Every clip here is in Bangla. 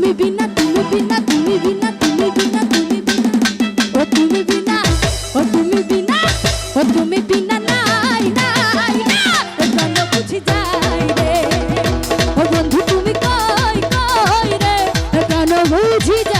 তুমি বিনা তুমি বিনা তুমি বিনা তুমি বিনা তুমি বিনা। ও তুমি বিনা, ও তুমি বিনা, ও তুমি বিনা, নাই নাই, না। ও কেন বুঝি যাই রে? ও বন্ধু তুমি কই কই রে? কেন বুঝি যাই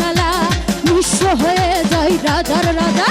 বাঙালা নিঃস্ব হয়ে যায় রাজার রাজা।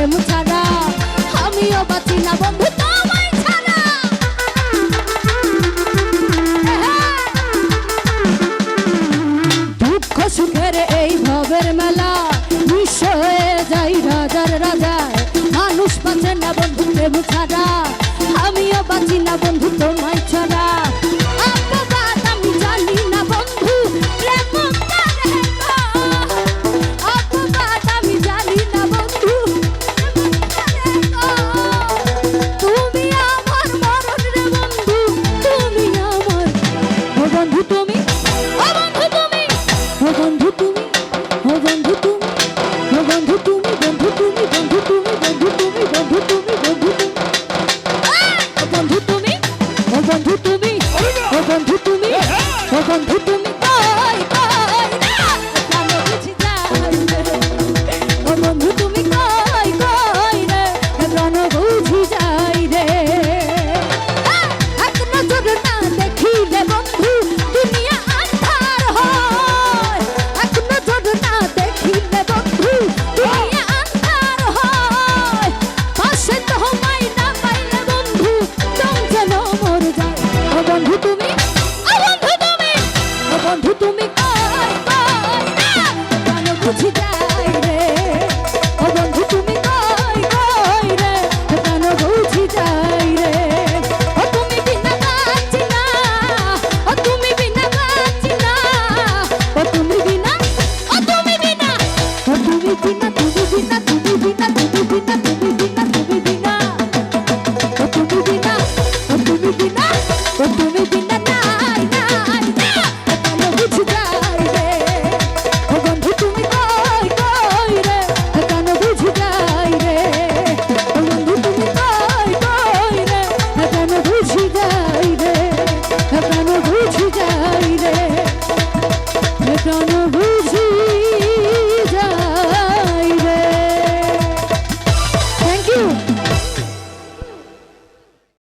প্রেম ছাড়া, আমিও বাঁচি না বন্ধু সুখের এই মেলা মানুষ আমিও বাঁচি না বন্ধু তোমার প্রাণ বুঝি